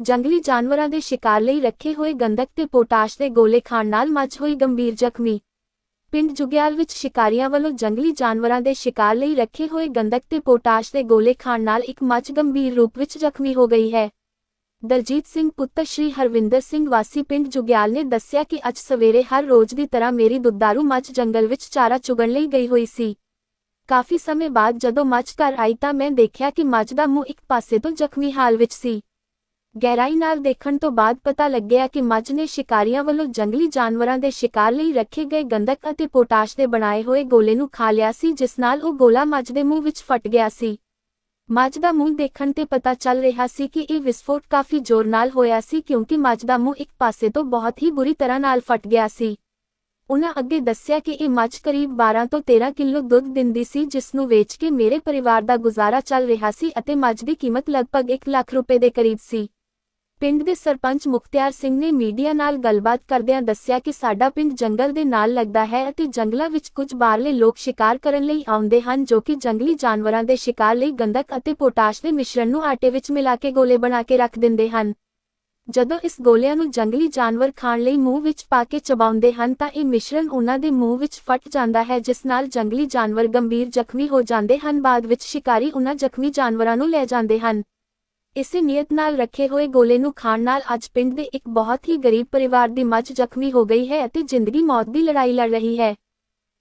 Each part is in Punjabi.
ਜੰਗਲੀ ਜਾਨਵਰਾਂ ਦੇ ਸ਼ਿਕਾਰ ਲਈ ਰੱਖੇ ਹੋਏ ਗੰਧਕ ਤੇ ਪੋਟਾਸ਼ ਦੇ ਗੋਲੇ ਖਾਣ ਨਾਲ ਮੱਚ ਹੋਈ ਗੰਭੀਰ ਜ਼ਖਮੀ। ਪਿੰਡ ਜੁਗਿਆਲ ਵਿੱਚ ਸ਼ਿਕਾਰੀਆਂ ਵੱਲੋਂ ਜੰਗਲੀ ਜਾਨਵਰਾਂ ਦੇ ਸ਼ਿਕਾਰ ਲਈ ਰੱਖੇ ਹੋਏ ਗੰਧਕ ਤੇ ਪੋਟਾਸ਼ ਦੇ ਗੋਲੇ ਖਾਣ ਨਾਲ ਇੱਕ ਮੱਝ ਗੰਭੀਰ ਰੂਪ ਵਿੱਚ ਜ਼ਖਮੀ ਹੋ ਗਈ ਹੈ। ਦਲਜੀਤ ਸਿੰਘ ਪੁੱਤਰ ਸ਼੍ਰੀ ਹਰਵਿੰਦਰ ਸਿੰਘ ਵਾਸੀ ਪਿੰਡ ਜੁਗਿਆਲ ਨੇ ਦੱਸਿਆ ਕਿ ਅੱਜ ਸਵੇਰੇ ਹਰ ਰੋਜ਼ ਦੀ ਤਰ੍ਹਾਂ ਮੇਰੀ ਦੁੱਧਾਰੂ ਮੱਝ ਜੰਗਲ ਵਿੱਚ ਚਾਰਾ ਚੁਗਣ ਲਈ ਗਈ ਹੋਈ ਸੀ। ਕਾਫੀ ਸਮੇਂ ਬਾਅਦ ਜਦੋਂ ਮੱਝ ਘਰ ਆਈ ਤਾਂ ਮੈਂ ਦੇਖਿਆ ਕਿ ਮੱਝ ਦਾ ਮੂੰਹ ਇੱਕ ਪਾਸੇ ਤੋਂ ਜ਼ਖਮੀ ਹਾਲ ਵਿੱਚ ਸੀ। ਗਹਿਰਾਈ ਨਾਲ ਦੇਖਣ ਤੋਂ ਬਾਅਦ ਪਤਾ ਲੱਗਿਆ ਕਿ ਮੱਝ ਨੇ ਸ਼ਿਕਾਰੀਆਂ ਵੱਲੋਂ ਜੰਗਲੀ ਜਾਨਵਰਾਂ ਦੇ ਸ਼ਿਕਾਰ ਲਈ ਰੱਖੇ ਗਏ ਗੰਧਕ ਅਤੇ ਪੋਟਾਸ਼ ਦੇ ਬਣਾਏ ਹੋਏ ਗੋਲੇ ਨੂੰ ਖਾ ਲਿਆ ਸੀ, ਜਿਸ ਨਾਲ ਉਹ ਗੋਲਾ ਮੱਝ ਦੇ ਮੂੰਹ ਵਿੱਚ ਫਟ ਗਿਆ ਸੀ। ਮੱਝ ਦਾ ਮੂੰਹ ਦੇਖਣ ਤੇ ਪਤਾ ਚੱਲ ਰਿਹਾ ਸੀ ਕਿ ਇਹ ਵਿਸਫੋਟ ਕਾਫੀ ਜ਼ੋਰ ਨਾਲ ਹੋਇਆ ਸੀ, ਕਿਉਂਕਿ ਮੱਝ ਦਾ ਮੂੰਹ ਇੱਕ ਪਾਸੇ ਤੋਂ ਬਹੁਤ ਹੀ ਬੁਰੀ ਤਰ੍ਹਾਂ ਨਾਲ ਫਟ ਗਿਆ ਸੀ। ਉਨ੍ਹਾਂ ਅੱਗੇ ਦੱਸਿਆ ਕਿ ਇਹ ਮੱਝ ਕਰੀਬ 12 ਤੋਂ 13 ਕਿਲੋ ਦੁੱਧ ਦਿੰਦੀ ਸੀ, ਜਿਸ ਨੂੰ ਵੇਚ ਕੇ ਮੇਰੇ ਪਰਿਵਾਰ ਦਾ ਗੁਜ਼ਾਰਾ ਚੱਲ ਰਿਹਾ ਸੀ ਅਤੇ ਮੱਝ ਦੀ ਕੀਮਤ ਲਗਭਗ 1 ਲੱਖ ਰੁਪਏ ਦੇ ਕਰੀਬ ਸੀ। ਪਿੰਡ ਦੇ ਸਰਪੰਚ ਮੁਖਤਿਆਰ ਸਿੰਘ ਨੇ ਮੀਡੀਆ ਨਾਲ ਗੱਲਬਾਤ ਕਰਦਿਆਂ ਦੱਸਿਆ ਕਿ ਸਾਡਾ ਪਿੰਡ ਜੰਗਲ ਦੇ ਨਾਲ ਲੱਗਦਾ ਹੈ ਅਤੇ ਜੰਗਲਾਂ ਵਿੱਚ ਕੁਝ ਬਾਹਰਲੇ ਲੋਕ ਸ਼ਿਕਾਰ ਕਰਨ ਲਈ ਆਉਂਦੇ ਹਨ ਜੋ ਕਿ ਜੰਗਲੀ ਜਾਨਵਰਾਂ ਦੇ ਸ਼ਿਕਾਰ ਲਈ ਗੰਧਕ ਅਤੇ ਪੋਟਾਸ਼ ਦੇ ਮਿਸ਼ਰਣ ਨੂੰ ਆਟੇ ਵਿੱਚ ਮਿਲਾ ਕੇ ਗੋਲੇ ਬਣਾ ਕੇ ਰੱਖ ਦਿੰਦੇ ਹਨ। ਜਦੋਂ ਇਸ ਗੋਲਿਆਂ ਨੂੰ ਜੰਗਲੀ ਜਾਨਵਰ ਖਾਣ ਲਈ ਮੂੰਹ ਵਿੱਚ ਪਾ ਕੇ ਚਬਾਉਂਦੇ ਹਨ ਤਾਂ ਇਹ ਮਿਸ਼ਰਣ ਉਹਨਾਂ ਦੇ ਮੂੰਹ ਵਿੱਚ ਫਟ ਜਾਂਦਾ ਹੈ ਜਿਸ ਨਾਲ ਜੰਗਲੀ ਜਾਨਵਰ ਗੰਭੀਰ ਜ਼ਖਮੀ ਹੋ ਜਾਂਦੇ ਹਨ। ਬਾਅਦ ਵਿੱਚ ਸ਼ਿਕਾਰੀ ਉਹਨਾਂ ਜ਼ਖਮੀ ਜਾਨਵਰਾਂ ਨੂੰ ਲੈ ਜਾਂਦੇ ਹਨ। ਇਸੇ ਨੀਅਤ ਨਾਲ ਰੱਖੇ ਹੋਏ ਗੋਲੇ ਨੂੰ ਖਾਣ ਨਾਲ ਅੱਜ ਪਿੰਡ ਦੇ ਇੱਕ ਬਹੁਤ ਹੀ ਗਰੀਬ ਪਰਿਵਾਰ ਦੀ ਮੱਝ ਜ਼ਖਮੀ ਹੋ ਗਈ ਹੈ ਅਤੇ ਜ਼ਿੰਦਗੀ ਮੌਤ ਦੀ ਲੜਾਈ ਲੜ ਰਹੀ ਹੈ।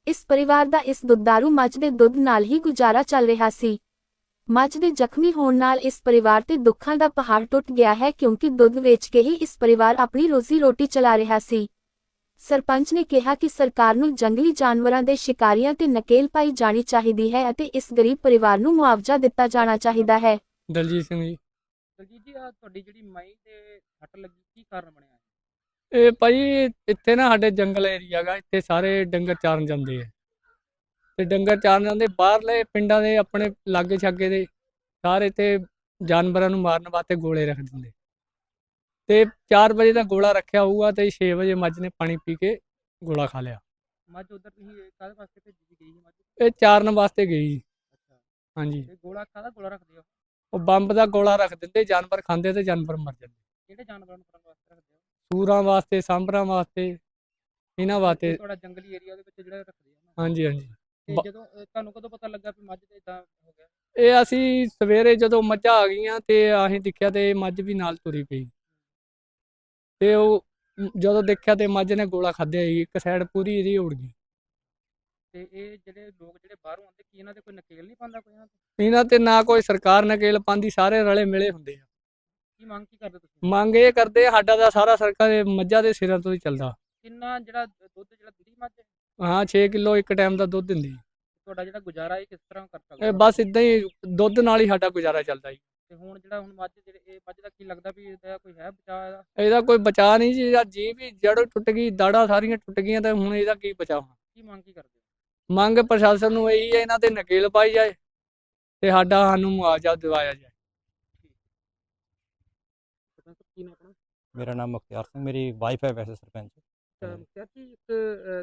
ਇਸ ਪਰਿਵਾਰ ਦਾ ਇਸ ਦੁੱਧਾਰੂ ਮੱਝ ਦੇ ਦੁੱਧ ਨਾਲ ਹੀ ਗੁਜ਼ਾਰਾ ਚੱਲ ਰਿਹਾ ਸੀ। ਮੱਝ ਦੇ ਜ਼ਖਮੀ ਹੋਣ ਨਾਲ ਇਸ ਪਰਿਵਾਰ ਤੇ ਦੁੱਖਾਂ ਦਾ ਪਹਾੜ ਟੁੱਟ ਗਿਆ ਹੈ ਕਿਉਂਕਿ ਦੁੱਧ ਵੇਚ ਕੇ ਹੀ ਇਸ ਪਰਿਵਾਰ ਆਪਣੀ ਰੋਜ਼ੀ ਰੋਟੀ ਚਲਾ ਰਿਹਾ ਸੀ। ਸਰਪੰਚ ਨੇ ਕਿਹਾ ਕਿ ਸਰਕਾਰ ਨੂੰ ਜੰਗਲੀ ਜਾਨਵਰਾਂ ਦੇ ਸ਼ਿਕਾਰੀਆਂ ਤੇ ਨਕੇਲ ਪਾਈ ਜਾਣੀ ਚਾਹੀਦੀ ਹੈ ਅਤੇ ਇਸ ਗਰੀਬ ਪਰਿਵਾਰ ਨੂੰ ਮੁਆਵਜ਼ਾ ਦਿੱਤਾ ਜਾਣਾ ਚਾਹੀਦਾ ਹੈ। ਦਲਜੀਤ ਸਿੰਘ ਜੀ। ਦਲਜੀਤ ਜੀ ਆ ਤੁਹਾਡੀ ਜਿਹੜੀ ਮਈ ਤੇ ਸੱਟ ਲੱਗੀ ਕੀ ਕਾਰਨ ਬਣਿਆ ਹੈ? ਇਹ ਭਾਈ ਇੱਥੇ ਨਾ ਸਾਡੇ ਜੰਗਲ ਏਰੀਆ ਗਾ ਇੱਥੇ ਸਾਰੇ ਡੰਗਰ ਚਾਰਨ ਜਾਂਦੇ ਆ। ਤੇ ਡੰਗਰ ਚਾਰਨ ਜਾਂਦੇ ਬਾਹਰਲੇ ਪਿੰਡਾਂ ਦੇ ਆਪਣੇ ਲਾਗੇ ਛਾਗੇ ਦੇ ਸਾਰੇ ਤੇ ਜਾਨਵਰਾਂ ਨੂੰ ਮਾਰਨ ਵਾਸਤੇ ਗੋਲੇ ਰੱਖ ਦਿੰਦੇ। ਤੇ 4 ਵਜੇ ਦਾ ਗੋਲਾ ਰੱਖਿਆ ਹੋਊਗਾ ਤੇ 6 ਵਜੇ ਮੱਝ ਨੇ ਪਾਣੀ ਪੀ ਕੇ ਗੋਲਾ ਖਾ ਲਿਆ। ਮੱਝ ਉਧਰ ਤੁਸੀਂ ਕਾਹਦੇ ਵਾਸਤੇ ਭੇਜੀ ਗਈ ਸੀ ਮੱਝ? ਇਹ ਚਾਰਨ ਵਾਸਤੇ ਗਈ। ਜੀ। ਹਾਂਜੀ। ਗੋਲਾ ਕਾਹਦਾ ਗੋਲਾ ਰੱਖਦੇ ਹੋ? ਉਹ ਬੰਬ ਦਾ ਗੋਲਾ ਰੱਖ ਦਿੰਦੇ ਜਾਨਵਰ ਖਾਂਦੇ ਤੇ ਜਾਨਵਰ ਮਰ ਜਾਂਦੇ। ਕਿਹੜੇ ਜਾਨਵਰਾਂ ਨੂੰ ਫੜਨ ਵਾਸਤੇ ਰੱਖਦੇ ਹੋ? ਸੂਰਾਂ ਵਾਸਤੇ ਸਾਂਭਰਾਂ ਵਾਸਤੇ ਇਹਨਾਂ ਵਾਸਤੇ। ਤੁਹਾਡਾ ਜੰਗਲੀ ਏਰੀਆ ਦੇ ਵਿੱਚ ਜਿਹੜਾ ਰੱਖਦੇ ਆ ਨਾ। ਹਾਂਜੀ ਹਾਂਜੀ। ਤੇ ਬ- ਜਦੋਂ ਤੁਹਾਨੂੰ ਕਦੋਂ ਪਤਾ ਲੱਗਾ ਵੀ ਮੱਝ ਤੇ ਇਦਾਂ ਹੋ ਗਿਆ? ਇਹ ਅਸੀਂ ਸਵੇਰੇ ਜਦੋਂ ਮੱਝਾਂ ਆ ਗਈਆਂ ਤੇ ਅਸੀਂ ਦੇਖਿਆ ਤੇ ਮੱਝ ਵੀ ਨਾਲ ਤੁਰੀ ਪਈ। ਤੇ ਉਹ ਜਦੋਂ ਦੇਖਿਆ ਤੇ ਮੱਝ ਨੇ ਗੋਲਾ ਖਾਧਿਆ ਸੀ ਇੱਕ ਸਾਈਡ ਪੂਰੀ ਇਹਦੀ ਉੜ ਗਈ। ਤੇ ਇਹ ਜਿਹੜੇ ਲੋਕ ਜਿਹੜੇ ਬਾਹਰੋਂ ਆਉਂਦੇ ਕੀ ਇਹਨਾਂ ਤੇ ਕੋਈ ਨਕੇਲ ਨਹੀਂ ਪਾਉਂਦਾ ਕੋਈ ਇਹਨਾਂ ਤੇ? ਇਹਨਾਂ ਤੇ ਨਾ ਕੋਈ ਸਰਕਾਰ ਨਕੇਲ ਪਾਉਂਦੀ ਸਾਰੇ ਰਲੇ ਮਿਲੇ ਹੁੰਦੇ ਆ। ਕੀ ਮੰਗ ਕੀ ਕਰਦੇ ਤੁਸੀਂ? ਮੰਗ ਇਹ ਕਰਦੇ ਆ, ਸਾਡਾ ਦਾ ਸਾਰਾ ਸਰਕਾਰ ਦੇ ਮੱਝਾਂ ਦੇ ਸਿਰਾਂ ਤੋਂ ਹੀ ਚੱਲਦਾ। ਕਿੰਨਾ ਜਿਹੜਾ ਦੁੱਧ ਜਿਹੜਾ ਦਿੱਤੀ ਮੱਝ ਹੈ, ਹਾਂ 6 ਕਿਲੋ ਇੱਕ ਟਾਈਮ ਦਾ ਦੁੱਧ ਦਿੰਦੀ ਤੁਹਾਡਾ ਜਿਹੜਾ ਗੁਜ਼ਾਰਾ ਇਹ ਕਿਸ ਤਰ੍ਹਾਂ ਕਰ ਸਕਦਾ ਇਹ ਬਸ ਇਦਾਂ ਹੀ ਦੁੱਧ ਨਾਲ ਹੀ ਸਾਡਾ ਗੁਜ਼ਾਰਾ ਚੱਲਦਾ ਜੀ। ਤੇ ਹੁਣ ਜਿਹੜਾ ਹੁਣ ਮੱਝ ਜਿਹੜੇ ਇਹ ਮੱਝ ਦਾ ਕੀ ਲੱਗਦਾ ਵੀ ਇਹਦਾ ਕੋਈ ਹੈ ਬਚਾਅ ਇਹਦਾ? ਇਹਦਾ ਕੋਈ ਬਚਾ ਨਹੀਂ ਜੀ ਜਾਂ ਜੀ ਵੀ ਜੜੋਂ ਟੁੱਟ ਗਈ ਦਾੜਾ ਸਾਰੀਆਂ ਟੁੱਟ ਗਈਆਂ ਤੇ ਹੁਣ ਇਹਦਾ ਕੀ ਬਚਾ ਕੀ ਮੰਗ ਕੀ ਕਰਦੇ ਹੋ? ਮੰਗ ਪ੍ਰਸ਼ਾਸਨ ਨੂੰ ਇਹੀ ਹੈ ਇਹਨਾਂ ਤੇ ਨਕੇਲ ਪਾਈ ਜਾਏ ਤੇ ਸਾਡਾ ਸਾਨੂੰ ਮੁਆਵਜ਼ਾ ਦਿਵਾਇਆ ਜਾਏ ਕੀ ਮੇਰਾ ਨਾਮ ਮੁਖਤਿਆਰ ਸਿੰਘ ਮੇਰੀ ਵਾਈਫ ਹੈ ਵੈਸੇ ਸਰਪੰਚ। ਮੁਖਤਿਆਰ ਜੀ ਇੱਕ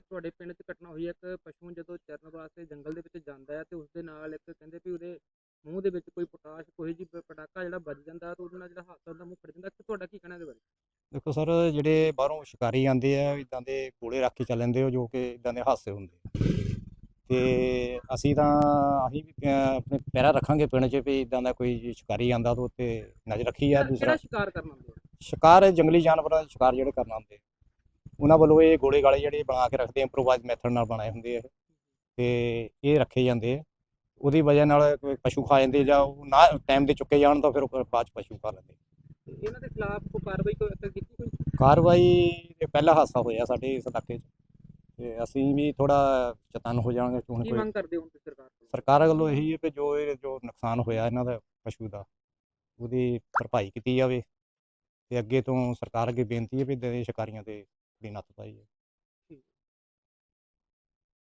ਤੁਹਾਡੇ ਪਿੰਡ 'ਚ ਘਟਨਾ ਹੋਈ ਹੈ ਇੱਕ ਪਸ਼ੂ ਜਦੋਂ ਚਰਨ ਵਾਸਤੇ ਜੰਗਲ ਦੇ ਵਿੱਚ ਜਾਂਦਾ ਹੈ ਤੇ ਉਸ ਦੇ ਨਾਲ ਇੱਕ ਕਹਿੰਦੇ ਵੀ ਉਹਦੇ ਮੂੰਹ ਦੇ ਵਿੱਚ ਕੋਈ ਪੋਟਾਸ਼ ਕੋਈ ਜੀ ਪਟਾਕਾ ਜਿਹੜਾ ਵੱਜ ਜਾਂਦਾ ਤਾਂ ਉਹਦੇ ਨਾਲ ਜਿਹੜਾ ਹਾਦਸਾ ਹੁੰਦਾ ਮੂੰਹ ਫੜ ਜਾਂਦਾ ਤੇ ਤੁਹਾਡਾ ਕੀ ਕਹਿਣਾ ਇਹਦੇ ਬਾਰੇ ਦੇਖੋ ਸਰ ਜਿਹੜੇ ਬਾਹਰੋਂ ਸ਼ਿਕਾਰੀ ਆਉਂਦੇ ਆ ਇਦਾਂ ਦੇ ਗੋਲੇ ਰੱਖ ਕੇ ਚੱਲ ਜਾਂਦੇ ਹੋ ਜੋ ਕਿ ਇਦਾਂ ਦੇ ਹਾਦਸੇ ਹੁੰਦੇ ਆ। ਤੇ ਅਸੀਂ ਤਾਂ ਅਸੀਂ ਵੀ ਆਪਣੇ ਪੈਰਾ ਰੱਖਾਂਗੇ ਪਿੰਡ 'ਚ ਵੀ ਇਦਾਂ ਦਾ ਕੋਈ ਸ਼ਿਕਾਰੀ ਆਂਦਾ ਤਾਂ ਉੱਤੇ ਨਜ਼ਰ ਰੱਖੀ ਆ ਕਿਹੜਾ ਦੂਸਰਾ। ਸ਼ਿਕਾਰ ਕਰਨ ਆਉਂਦੇ ਸ਼ਿਕਾਰ ਜੰਗਲੀ ਜਾਨਵਰਾਂ ਦੇ ਸ਼ਿਕਾਰ ਜਿਹੜੇ ਕਰਨ ਆਉਂਦੇ ਉਹਨਾਂ ਵੱਲੋਂ ਇਹ ਗੋਲੇ ਗਾਲੇ ਜਿਹੜੇ ਬਣਾ ਕੇ ਰੱਖਦੇ ਇੰਪਰੋਵਾਈਜ਼ ਮੈਥਡ ਨਾਲ ਬਣਾਏ ਹੁੰਦੇ ਆ ਇਹ। ਤੇ ਇਹ ਰੱਖੇ ਜਾਂਦੇ ਆ। ਉਹਦੀ ਵਜ੍ਹਾ ਨਾਲ ਕੋਈ ਪਸ਼ੂ ਖਾ ਜਾਂਦੇ ਜਾਂ ਉਹ ਨਾ ਟਾਈਮ ਦੇ ਚੁੱਕੇ ਜਾਣ ਤਾਂ ਫਿਰ ਉਹ ਬਾਅਦ ਚ ਪਸ਼ੂ ਖਾ ਲੈਂਦੇ ਤੇ ਇਹਨਾਂ ਦੇ ਖਿਲਾਫ ਕੋਈ ਕਾਰਵਾਈ ਕੋਈ ਅਸਰ ਕੀਤੀ ਕੋਈ? ਕਾਰਵਾਈ ਇਹ ਪਹਿਲਾ ਹਾਦਸਾ ਹੋਇਆ ਸਾਡੇ ਇਸ ਇਲਾਕੇ 'ਚ। ਤੇ ਅਸੀਂ ਵੀ ਥੋੜਾ ਚਤਨ ਹੋ ਜਾਵਾਂਗੇ ਕਿ ਹੁਣ ਕੀ ਕੋਈ ਮੰਗ ਕਰਦੇ ਹੋ ਹੁਣ ਤੁਸੀਂ ਸਰਕਾਰ ਤੋਂ? ਸਰਕਾਰ ਵੱਲੋਂ ਇਹੀ ਹੈ ਕਿ ਜੋ ਇਹ ਜੋ ਨੁਕਸਾਨ ਹੋਇਆ ਇਹਨਾਂ ਦਾ ਪਸ਼ੂ ਦਾ ਉਹਦੀ ਭਰਪਾਈ ਕੀਤੀ ਜਾਵੇ ਤੇ ਅੱਗੇ ਤੋਂ ਸਰਕਾਰ ਅੱਗੇ ਬੇਨਤੀ ਹੈ ਵੀ ਦੇ ਸ਼ਿਕਾਰੀਆਂ ਤੇ ਦੀ ਨੱਥ ਪਾਈ ਜਾਵੇ।